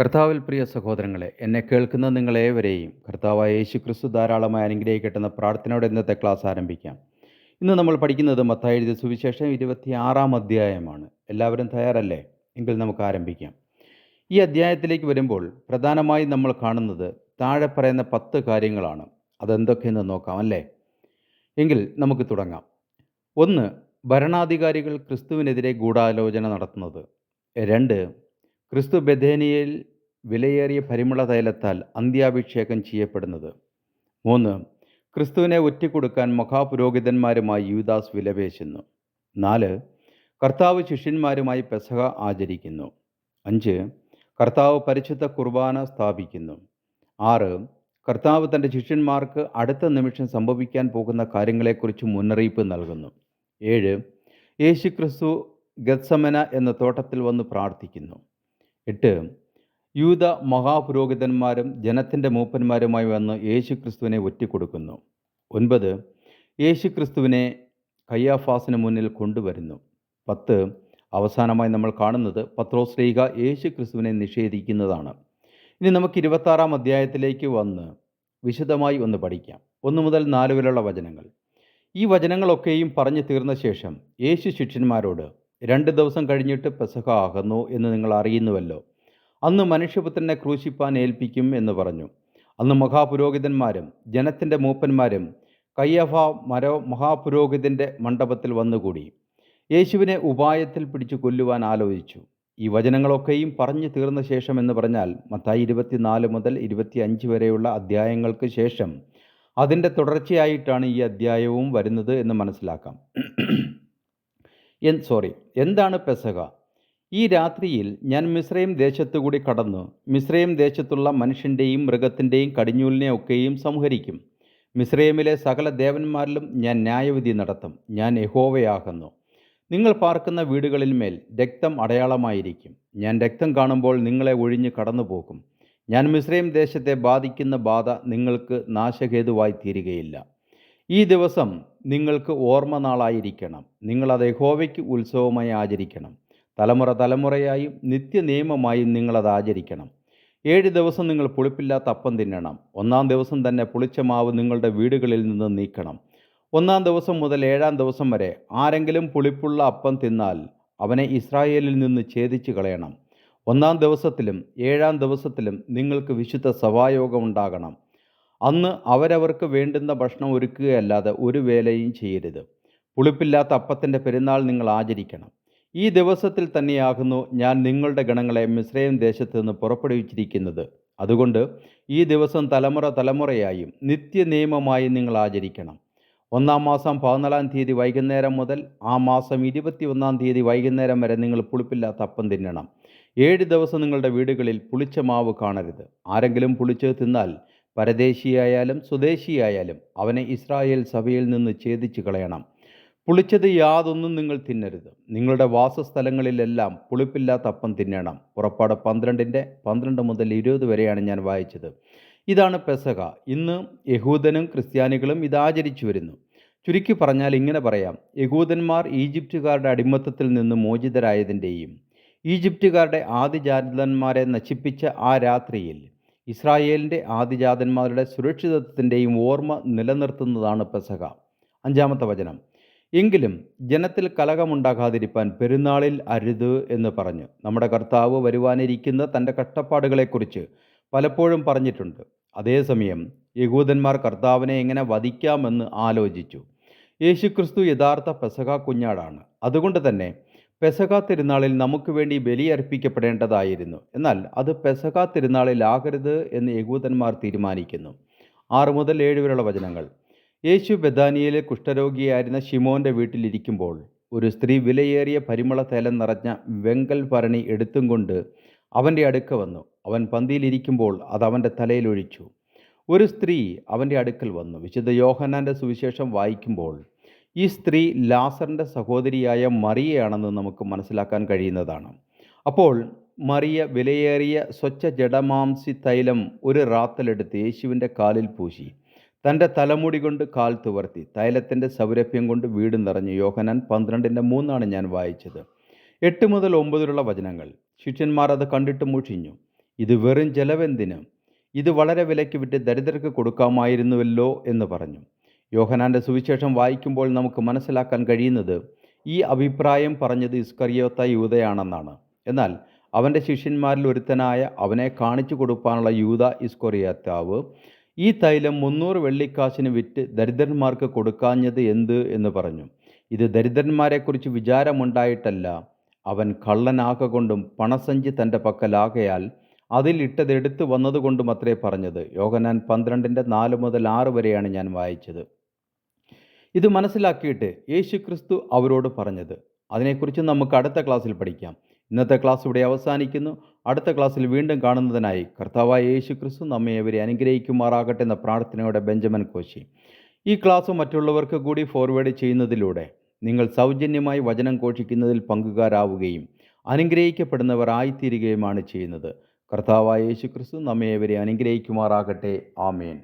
കർത്താവിൽ പ്രിയ സഹോദരങ്ങളെ എന്നെ കേൾക്കുന്ന നിങ്ങളേവരെയും കർത്താവായ യേശു ക്രിസ്തു ധാരാളമായി അനുഗ്രഹിക്കട്ടെന്ന പ്രാർത്ഥനയോടെ ഇന്നത്തെ ക്ലാസ് ആരംഭിക്കാം. ഇന്ന് നമ്മൾ പഠിക്കുന്നത് മത്തായി എഴുതിയ സുവിശേഷം ഇരുപത്തിയാറാം അധ്യായമാണ്. എല്ലാവരും തയ്യാറല്ലേ? എങ്കിൽ നമുക്ക് ആരംഭിക്കാം. ഈ അധ്യായത്തിലേക്ക് വരുമ്പോൾ പ്രധാനമായും നമ്മൾ കാണുന്നത് താഴെ പറയുന്ന പത്ത് കാര്യങ്ങളാണ്. അതെന്തൊക്കെയെന്ന് നോക്കാം അല്ലേ? എങ്കിൽ നമുക്ക് തുടങ്ങാം. ഒന്ന് ഭരണാധികാരികൾ ക്രിസ്തുവിനെതിരെ ഗൂഢാലോചന നടത്തുന്നത്. രണ്ട് ക്രിസ്തു ബഥേനിയയിൽ വിലയേറിയ പരിമള തൈലത്താൽ അന്ത്യാഭിഷേകം ചെയ്യപ്പെടുന്നത്. മൂന്ന് ക്രിസ്തുവിനെ ഒറ്റിക്കൊടുക്കാൻ മഹാപുരോഹിതന്മാരുമായി യൂദാസ് വിലപേശുന്നു. നാല് കർത്താവ് ശിഷ്യന്മാരുമായി പെസഹ ആചരിക്കുന്നു. അഞ്ച് കർത്താവ് പരിശുദ്ധ കുർബാന സ്ഥാപിക്കുന്നു. ആറ് കർത്താവ് തന്റെ ശിഷ്യന്മാർക്ക് അടുത്ത നിമിഷം സംഭവിക്കാൻ പോകുന്ന കാര്യങ്ങളെക്കുറിച്ച് മുന്നറിയിപ്പ് നൽകുന്നു. ഏഴ് യേശു ക്രിസ്തു ഗത്സമന എന്ന തോട്ടത്തിൽ വന്ന് പ്രാർത്ഥിക്കുന്നു. എട്ട് യൂത മഹാപുരോഹിതന്മാരും ജനത്തിന്റെ മൂപ്പന്മാരുമായി വന്ന് യേശുക്രിസ്തുവിനെ ഒറ്റിക്കൊടുക്കുന്നു. ഒൻപത് യേശുക്രിസ്തുവിനെ കയ്യാഫാസിന് മുന്നിൽ കൊണ്ടുവരുന്നു. പത്ത് അവസാനമായി നമ്മൾ കാണുന്നത് പത്രോശ്രീക യേശു ക്രിസ്തുവിനെ നിഷേധിക്കുന്നതാണ്. ഇനി നമുക്ക് ഇരുപത്താറാം അധ്യായത്തിലേക്ക് വന്ന് വിശദമായി ഒന്ന് പഠിക്കാം. ഒന്ന് മുതൽ നാല് വരെയുള്ള വചനങ്ങൾ. ഈ വചനങ്ങളൊക്കെയും പറഞ്ഞു തീർന്ന ശേഷം യേശു ശിഷ്യന്മാരോട് രണ്ട് ദിവസം കഴിഞ്ഞിട്ട് പെസഹ ആകുന്നു എന്ന് നിങ്ങൾ അറിയുന്നുവല്ലോ. അന്ന് മനുഷ്യപുത്രനെ ക്രൂശിപ്പാൻ ഏൽപ്പിക്കും എന്ന് പറഞ്ഞു. അന്ന് മഹാപുരോഹിതന്മാരും ജനത്തിന്റെ മൂപ്പന്മാരും കയ്യഫ മരോ മഹാപുരോഹിതന്റെ മണ്ഡപത്തിൽ വന്നുകൂടി. യേശുവിനെ ഉപായത്തിൽ പിടിച്ചു കൊല്ലുവാൻ ആലോചിച്ചു. ഈ വചനങ്ങളൊക്കെയും പറഞ്ഞു തീർന്ന ശേഷം എന്ന് പറഞ്ഞാൽ മത്തായി ഇരുപത്തിനാല് മുതൽ ഇരുപത്തി അഞ്ച് വരെയുള്ള അധ്യായങ്ങൾക്ക് ശേഷം അതിന്റെ തുടർച്ചയായിട്ടാണ് ഈ അധ്യായവും വരുന്നത് എന്ന് മനസ്സിലാക്കാം. എൻ സോറി എന്താണ് പെസഹ? ഈ രാത്രിയിൽ ഞാൻ മിശ്രയും ദേശത്തുകൂടി കടന്നു. മിശ്രയും ദേശത്തുള്ള മനുഷ്യന്റെയും മൃഗത്തിന്റെയും കടിഞ്ഞൂലിനെ ഒക്കെയും സംഹരിക്കും. മിശ്രയമിലെ സകല ദേവന്മാരിലും ഞാൻ ന്യായവിധി നടത്തും. ഞാൻ യഹോവയാകുന്നു. നിങ്ങൾ പാർക്കുന്ന വീടുകളിന്മേൽ രക്തം അടയാളമായിരിക്കും. ഞാൻ രക്തം കാണുമ്പോൾ നിങ്ങളെ ഒഴിഞ്ഞ് കടന്നുപോകും. ഞാൻ മിശ്രയും ദേശത്തെ ബാധിക്കുന്ന ബാധ നിങ്ങൾക്ക് നാശഹേതുവായി തീരുകയില്ല. ഈ ദിവസം നിങ്ങൾക്ക് ഓർമ്മ നാളായിരിക്കണം. നിങ്ങളത് യഹോവയ്ക്ക് ഉത്സവമായി ആചരിക്കണം. തലമുറ തലമുറയായും നിത്യനിയമമായും നിങ്ങളത് ആചരിക്കണം. ഏഴ് ദിവസം നിങ്ങൾ പുളിപ്പില്ലാത്ത അപ്പം തിന്നണം. ഒന്നാം ദിവസം തന്നെ പുളിച്ച മാവ് നിങ്ങളുടെ വീടുകളിൽ നിന്ന് നീക്കണം. ഒന്നാം ദിവസം മുതൽ ഏഴാം ദിവസം വരെ ആരെങ്കിലും പുളിപ്പുള്ള അപ്പം തിന്നാൽ അവനെ ഇസ്രായേലിൽ നിന്ന് ഛേദിച്ചു കളയണം. ഒന്നാം ദിവസത്തിലും ഏഴാം ദിവസത്തിലും നിങ്ങൾക്ക് വിശുദ്ധ സഭായോഗം ഉണ്ടാകണം. അന്ന് അവരവർക്ക് വേണ്ടുന്ന ഭക്ഷണം ഒരുക്കുകയല്ലാതെ ഒരു വേലയും ചെയ്യരുത്. പുളിപ്പില്ലാത്ത അപ്പത്തിന്റെ പെരുന്നാൾ നിങ്ങൾ ആചരിക്കണം. ഈ ദിവസത്തിൽ തന്നെയാകുന്നു ഞാൻ നിങ്ങളുടെ ഗണങ്ങളെ മിശ്രയം ദേശത്ത് നിന്ന് പുറപ്പെടുവിച്ചിരിക്കുന്നത്. അതുകൊണ്ട് ഈ ദിവസം തലമുറ തലമുറയായും നിത്യനിയമമായി നിങ്ങൾ ആചരിക്കണം. ഒന്നാം മാസം പതിനാലാം തീയതി വൈകുന്നേരം മുതൽ ആ മാസം ഇരുപത്തി ഒന്നാം തീയതി വൈകുന്നേരം വരെ നിങ്ങൾ പുളിപ്പില്ലാത്ത അപ്പം തിന്നണം. ഏഴ് ദിവസം നിങ്ങളുടെ വീടുകളിൽ പുളിച്ച മാവ് കാണരുത്. ആരെങ്കിലും പുളിച്ച് തിന്നാൽ പരദേശിയായാലും സ്വദേശിയായാലും അവനെ ഇസ്രായേൽ സഭയിൽ നിന്ന് ഛേദിച്ചു കളയണം. പുളിച്ചത് യാതൊന്നും നിങ്ങൾ തിന്നരുത്. നിങ്ങളുടെ വാസസ്ഥലങ്ങളിലെല്ലാം പുളിപ്പില്ലാത്ത അപ്പം തിന്നണം. പുറപ്പാട് പന്ത്രണ്ടിന്റെ പന്ത്രണ്ട് മുതൽ ഇരുപത് വരെയാണ് ഞാൻ വായിച്ചത്. ഇതാണ് പെസക ഇന്ന് യഹൂദനും ക്രിസ്ത്യാനികളും ഇത് ആചരിച്ചു വരുന്നു. ചുരുക്കി പറഞ്ഞാൽ ഇങ്ങനെ പറയാം. യഹൂദന്മാർ ഈജിപ്റ്റുകാരുടെ അടിമത്തത്തിൽ നിന്ന് മോചിതരായതിന്റെയും ഈജിപ്റ്റുകാരുടെ ആദിജാതന്മാരെ നശിപ്പിച്ച ആ രാത്രിയിൽ ഇസ്രായേലിന്റെ ആദിജാതന്മാരുടെ സുരക്ഷിതത്വത്തിന്റെയും ഓർമ്മ നിലനിർത്തുന്നതാണ് പെസഹ. അഞ്ചാമത്തെ വചനം. എങ്കിലും ജനത്തിൽ കലകമുണ്ടാകാതിരിപ്പാൻ പെരുന്നാളിൽ അരുത് എന്ന് പറഞ്ഞു. നമ്മുടെ കർത്താവ് വരുവാനിരിക്കുന്ന തന്റെ കഷ്ടപ്പാടുകളെക്കുറിച്ച് പലപ്പോഴും പറഞ്ഞിട്ടുണ്ട്. അതേസമയം യഹൂദന്മാർ കർത്താവിനെ എങ്ങനെ വധിക്കാമെന്ന് ആലോചിച്ചു. യേശുക്രിസ്തു യഥാർത്ഥ പെസഹ കുഞ്ഞാടാണ്. അതുകൊണ്ട് തന്നെ പെസക തിരുനാളിൽ നമുക്ക് വേണ്ടി ബലിയർപ്പിക്കപ്പെടേണ്ടതായിരുന്നു എന്നാൽ അത് പെസക തിരുനാളിലാകരുത് എന്ന് യഹൂദന്മാർ തീരുമാനിക്കുന്നു. ആറ് മുതൽ ഏഴ് വരെയുള്ള വചനങ്ങൾ. യേശു ബദാനിയയിലെ കുഷ്ഠരോഗിയായിരുന്ന ഷിമോന്റെ വീട്ടിലിരിക്കുമ്പോൾ ഒരു സ്ത്രീ വിലയേറിയ പരിമള തേലം നിറഞ്ഞ വെങ്കൽ ഭരണി എടുത്തും കൊണ്ട് അവന്റെ അടുക്ക വന്നു. അവൻ പന്തിയിലിരിക്കുമ്പോൾ അത് അവന്റെ തലയിലൊഴിച്ചു ഒരു സ്ത്രീ അവന്റെ അടുക്കൽ വന്നു. വിശുദ്ധ യോഹനാന്റെ സുവിശേഷം വായിക്കുമ്പോൾ ഈ സ്ത്രീ ലാസറിന്റെ സഹോദരിയായ മറിയയാണെന്ന് നമുക്ക് മനസ്സിലാക്കാൻ കഴിയുന്നതാണ്. അപ്പോൾ മറിയ വിലയേറിയ സ്വച്ഛ ജഡമാംസി തൈലം ഒരു റാത്തലെടുത്ത് യേശുവിന്റെ കാലിൽ പൂശി. തന്റെ തലമുടി കൊണ്ട് കാൽ തുവർത്തി. തൈലത്തിന്റെ സൗരഭ്യം കൊണ്ട് വീട് നിറഞ്ഞു യോഹനാൻ പന്ത്രണ്ടിന്റെ മൂന്നാണ് ഞാൻ വായിച്ചത്. എട്ട് മുതൽ ഒമ്പതിലുള്ള വചനങ്ങൾ. ശിഷ്യന്മാർ അത് കണ്ടിട്ട് മുഷിഞ്ഞു. ഇത് വെറും ചെലവെന്തിന് ഇത് വളരെ വിലയ്ക്ക് വിറ്റ് ദരിദ്രർക്ക് കൊടുക്കാമായിരുന്നുവല്ലോ എന്ന് പറഞ്ഞു. യോഹനാന്റെ സുവിശേഷം വായിക്കുമ്പോൾ നമുക്ക് മനസ്സിലാക്കാൻ കഴിയുന്നത് ഈ അഭിപ്രായം പറഞ്ഞത് ഇസ്കറിയോത്ത യൂതയാണെന്നാണ്. എന്നാൽ അവന്റെ ശിഷ്യന്മാരിൽ ഒരുത്തനായ അവനെ കാണിച്ചു കൊടുക്കാനുള്ള യൂത ഇസ്കൊറിയാത്താവ് ഈ തൈലം മുന്നൂറ് വെള്ളിക്കാശിന് വിറ്റ് ദരിദ്രന്മാർക്ക് കൊടുക്കാഞ്ഞത് എന്ത്? എന്ന് പറഞ്ഞു. ഇത് ദരിദ്രന്മാരെക്കുറിച്ച് വിചാരമുണ്ടായിട്ടല്ല. അവൻ കള്ളനാകൊണ്ടും പണസഞ്ചി തന്റെ പക്കലാകയാൽ അതിൽ ഇട്ടതെടുത്ത് വന്നതുകൊണ്ടും അത്രേ പറഞ്ഞത്. യോഗനാൻ പന്ത്രണ്ടിന്റെ നാല് മുതൽ ആറ് വരെയാണ് ഞാൻ വായിച്ചത്. ഇത് മനസ്സിലാക്കിയിട്ട് യേശു ക്രിസ്തു അവരോട് പറഞ്ഞത്. അതിനെക്കുറിച്ച് നമുക്ക് അടുത്ത ക്ലാസ്സിൽ പഠിക്കാം. ഇന്നത്തെ ക്ലാസ് ഇവിടെ അവസാനിക്കുന്നു. അടുത്ത ക്ലാസ്സിൽ വീണ്ടും കാണുന്നതിനായി കർത്താവായ യേശു ക്രിസ്തു നമ്മെ അവരെ അനുഗ്രഹിക്കുമാറാകട്ടെ എന്ന പ്രാർത്ഥനയോടെ ബെഞ്ചമിൻ കോശി. ഈ ക്ലാസ് മറ്റുള്ളവർക്ക് കൂടി ഫോർവേഡ് ചെയ്യുന്നതിലൂടെ നിങ്ങൾ സൗജന്യമായി വചനം ഘോഷിക്കുന്നതിൽ പങ്കുകാരാവുകയും അനുഗ്രഹിക്കപ്പെടുന്നവർ ആയിത്തീരുകയുമാണ് ചെയ്യുന്നത്. കർത്താവായ യേശു ക്രിസ്തു നമ്മെ അവരെ അനുഗ്രഹിക്കുമാറാകട്ടെ. ആമേൻ.